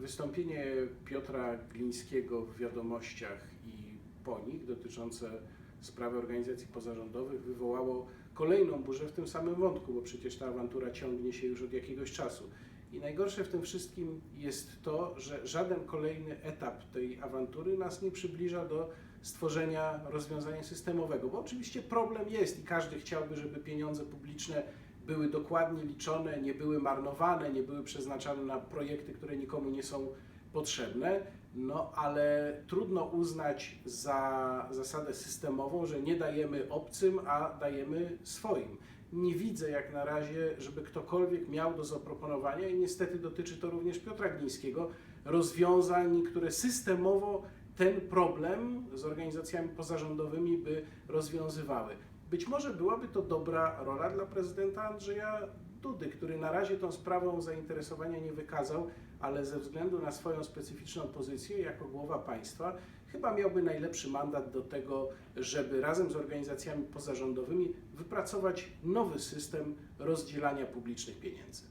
Wystąpienie Piotra Glińskiego w wiadomościach i po nich dotyczące sprawy organizacji pozarządowych wywołało kolejną burzę w tym samym wątku, bo przecież ta awantura ciągnie się już od jakiegoś czasu. I najgorsze w tym wszystkim jest to, że żaden kolejny etap tej awantury nas nie przybliża do stworzenia rozwiązania systemowego, bo oczywiście problem jest i każdy chciałby, żeby pieniądze publiczne były dokładnie liczone, nie były marnowane, nie były przeznaczane na projekty, które nikomu nie są potrzebne, no ale trudno uznać za zasadę systemową, że nie dajemy obcym, a dajemy swoim. Nie widzę jak na razie, żeby ktokolwiek miał do zaproponowania i niestety dotyczy to również Piotra Glińskiego, rozwiązań, które systemowo ten problem z organizacjami pozarządowymi by rozwiązywały. Być może byłaby to dobra rola dla prezydenta Andrzeja Dudy, który na razie tą sprawą zainteresowania nie wykazał, ale ze względu na swoją specyficzną pozycję jako głowa państwa, chyba miałby najlepszy mandat do tego, żeby razem z organizacjami pozarządowymi wypracować nowy system rozdzielania publicznych pieniędzy.